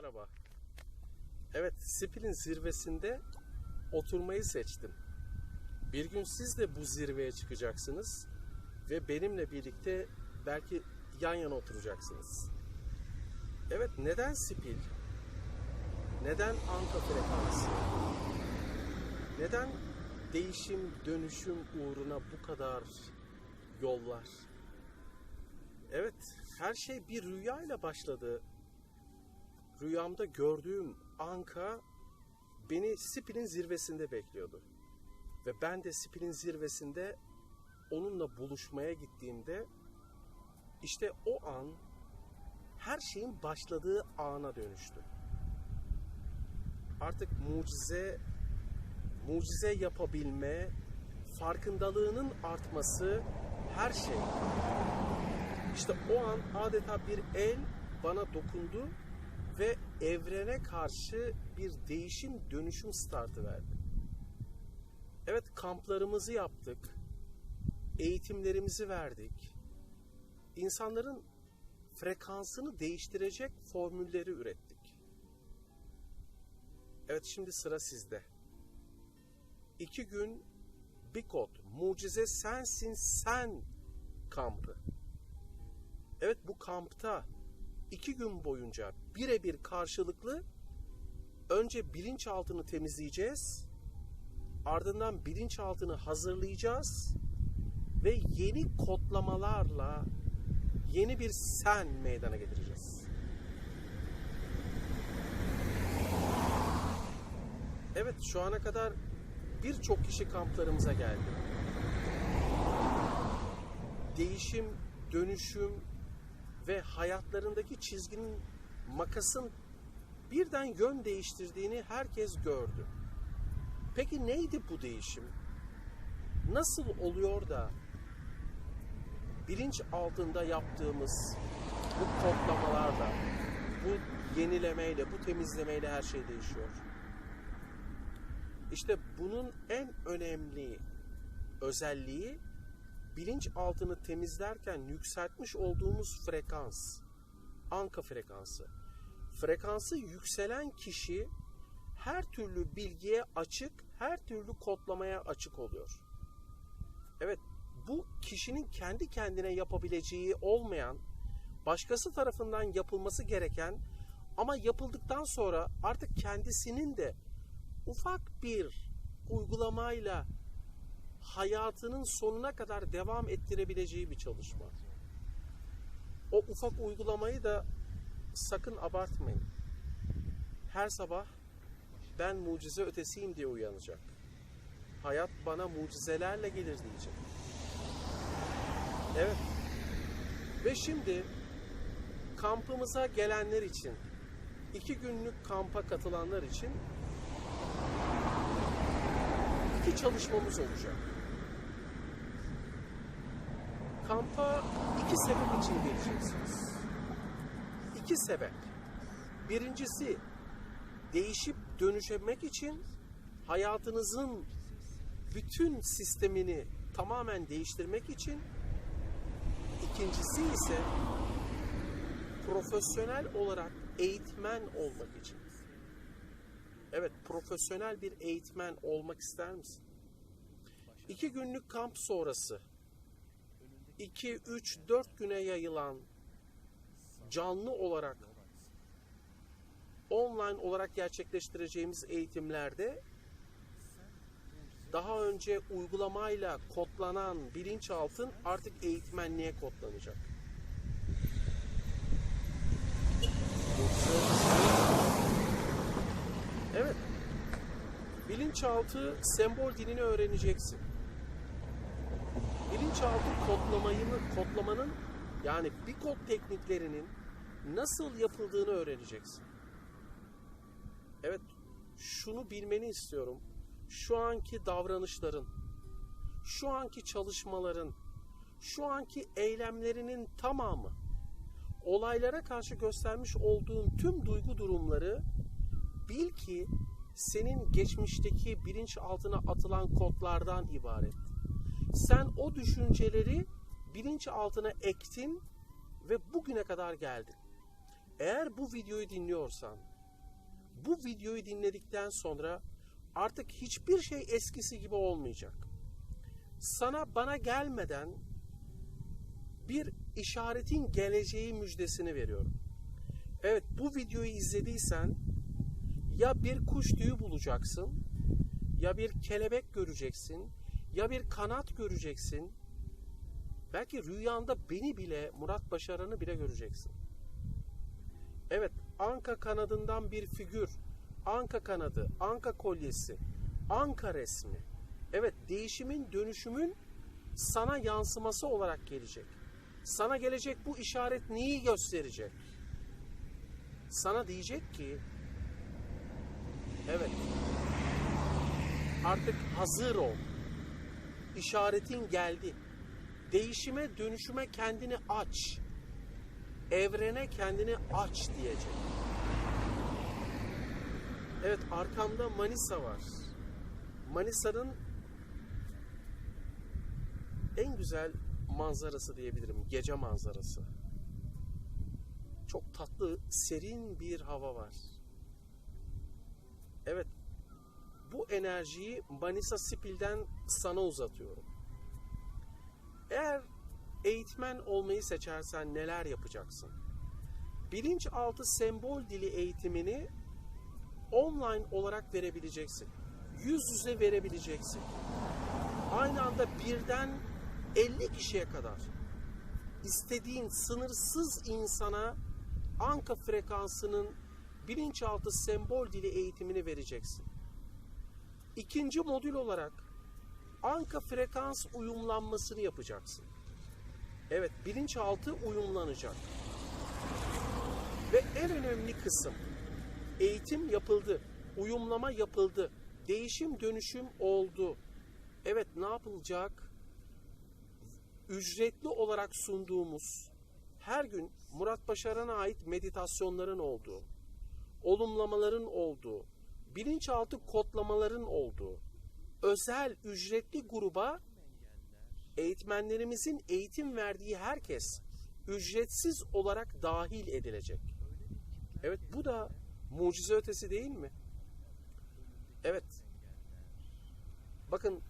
merhaba. Evet, Spil'in zirvesinde oturmayı seçtim. Bir gün siz de bu zirveye çıkacaksınız ve benimle birlikte belki yan yana oturacaksınız. Evet, neden Spil? Neden Anka frekansı? Neden değişim, dönüşüm uğruna bu kadar yollar? Evet, her şey bir rüyayla başladı. Rüyamda gördüğüm Anka beni Spil'in zirvesinde bekliyordu. Ve ben de Spil'in zirvesinde onunla buluşmaya gittiğimde işte o an her şeyin başladığı ana dönüştü. Artık mucize mucize yapabilme, farkındalığının artması her şey. İşte o an adeta bir el bana dokundu ve evrene karşı bir değişim dönüşüm startı verdi. Evet kamplarımızı yaptık. Eğitimlerimizi verdik. İnsanların frekansını değiştirecek formülleri ürettik. Evet şimdi sıra sizde. İki gün bir kod, mucize sensin sen kampı. Evet bu kampta iki gün boyunca birebir karşılıklı önce bilinçaltını temizleyeceğiz. Ardından bilinçaltını hazırlayacağız ve yeni kodlamalarla yeni bir sen meydana getireceğiz. Evet şu ana kadar birçok kişi kamplarımıza geldi. Değişim, dönüşüm ve hayatlarındaki çizginin makasın birden yön değiştirdiğini herkes gördü. Peki neydi bu değişim? Nasıl oluyor da bilinç altında yaptığımız bu kodlamalarla, bu yenilemeyle, bu temizlemeyle her şey değişiyor? İşte bunun en önemli özelliği bilinç altını temizlerken yükseltmiş olduğumuz frekans. Anka frekansı. Frekansı yükselen kişi her türlü bilgiye açık, her türlü kodlamaya açık oluyor. Evet, bu kişinin kendi kendine yapabileceği olmayan, başkası tarafından yapılması gereken ama yapıldıktan sonra artık kendisinin de ufak bir uygulamayla hayatının sonuna kadar devam ettirebileceği bir çalışma. O ufak uygulamayı da sakın abartmayın. Her sabah ben mucize ötesiyim diye uyanacak. Hayat bana mucizelerle gelir diyecek. Evet. Ve şimdi kampımıza gelenler için, iki günlük kampa katılanlar için iki çalışmamız olacak. Kampa iki sebep için geleceksiniz. İki sebep. Birincisi değişip dönüşemek için hayatınızın bütün sistemini tamamen değiştirmek için ikincisi ise profesyonel olarak eğitmen olmak için. Evet, profesyonel bir eğitmen olmak ister misin? İki günlük kamp sonrası 2, 3, 4 güne yayılan canlı olarak online olarak gerçekleştireceğimiz eğitimlerde daha önce uygulamayla kodlanan bilinçaltın artık eğitmenliğe kodlanacak. Evet. Bilinçaltı sembol dilini öğreneceksin. Bilinçaltı kodlamayını, kodlamanın yani bir kod tekniklerinin nasıl yapıldığını öğreneceksin. Evet, şunu bilmeni istiyorum. Şu anki davranışların, şu anki çalışmaların, şu anki eylemlerinin tamamı olaylara karşı göstermiş olduğun tüm duygu durumları bil ki senin geçmişteki bilinçaltına atılan kodlardan ibaret. Sen o düşünceleri bilinçaltına ektin ve bugüne kadar geldin. Eğer bu videoyu dinliyorsan, bu videoyu dinledikten sonra artık hiçbir şey eskisi gibi olmayacak. Sana bana gelmeden bir işaretin geleceği müjdesini veriyorum. Evet bu videoyu izlediysen ya bir kuş tüyü bulacaksın, ya bir kelebek göreceksin, ya bir kanat göreceksin. Belki rüyanda beni bile, Murat Başaran'ı bile göreceksin. Evet, anka kanadından bir figür, anka kanadı, anka kolyesi, anka resmi. Evet, değişimin, dönüşümün sana yansıması olarak gelecek. Sana gelecek bu işaret neyi gösterecek? Sana diyecek ki evet artık hazır ol. İşaretin geldi. Değişime, dönüşüme kendini aç. Evrene kendini aç diyecek. Evet arkamda Manisa var. Manisa'nın en güzel manzarası diyebilirim. Gece manzarası. Çok tatlı, serin bir hava var. Evet, bu enerjiyi Manisa Spil'den sana uzatıyorum. Eğer eğitmen olmayı seçersen neler yapacaksın? Bilinçaltı sembol dili eğitimini online olarak verebileceksin. Yüz yüze verebileceksin. Aynı anda birden 50 kişiye kadar istediğin sınırsız insana anka frekansının bilinçaltı sembol dili eğitimini vereceksin. İkinci modül olarak anka frekans uyumlanmasını yapacaksın. Evet, bilinçaltı uyumlanacak. Ve en önemli kısım eğitim yapıldı, uyumlama yapıldı, değişim dönüşüm oldu. Evet, ne yapılacak? Ücretli olarak sunduğumuz her gün Murat Başaran'a ait meditasyonların olduğu, olumlamaların olduğu, bilinçaltı kodlamaların olduğu özel ücretli gruba eğitmenlerimizin eğitim verdiği herkes ücretsiz olarak dahil edilecek. Evet bu da mucize ötesi değil mi? Evet. Bakın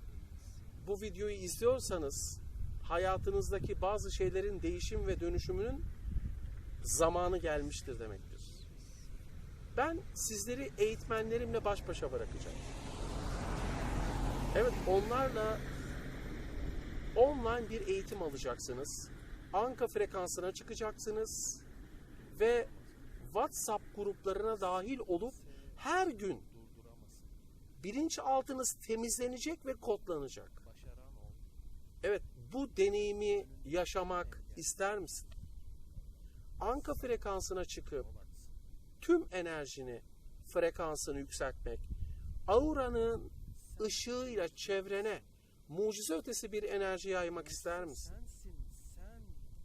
bu videoyu izliyorsanız hayatınızdaki bazı şeylerin değişim ve dönüşümünün zamanı gelmiştir demektir. Ben sizleri eğitmenlerimle baş başa bırakacağım. Evet onlarla online bir eğitim alacaksınız. Anka frekansına çıkacaksınız ve WhatsApp gruplarına dahil olup her gün bilinçaltınız temizlenecek ve kodlanacak. Evet bu deneyimi yaşamak ister misin? Anka frekansına çıkıp tüm enerjini, frekansını yükseltmek, auranın ışığıyla çevrene mucize ötesi bir enerji yaymak ister misin?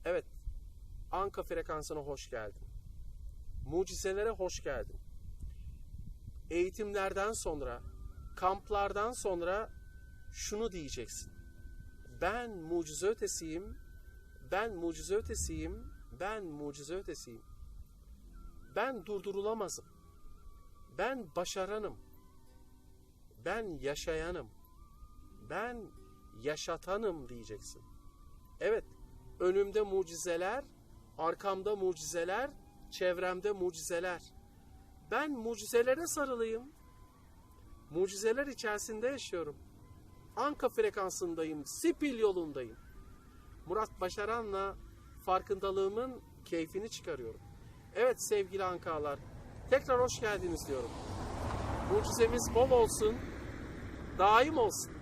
Evet, Anka frekansına hoş geldin. Mucizelere hoş geldin. Eğitimlerden sonra, kamplardan sonra şunu diyeceksin. Ben mucize ötesiyim, ben mucize ötesiyim, ben mucize ötesiyim. Ben durdurulamazım. Ben başaranım. Ben yaşayanım. Ben yaşatanım diyeceksin. Evet, önümde mucizeler, arkamda mucizeler, çevremde mucizeler. Ben mucizelere sarılayım. Mucizeler içerisinde yaşıyorum. Anka frekansındayım, Sipil yolundayım. Murat Başaran'la farkındalığımın keyfini çıkarıyorum. Evet sevgili Ankalar, tekrar hoş geldiniz diyorum. Mucizemiz bol olsun, daim olsun.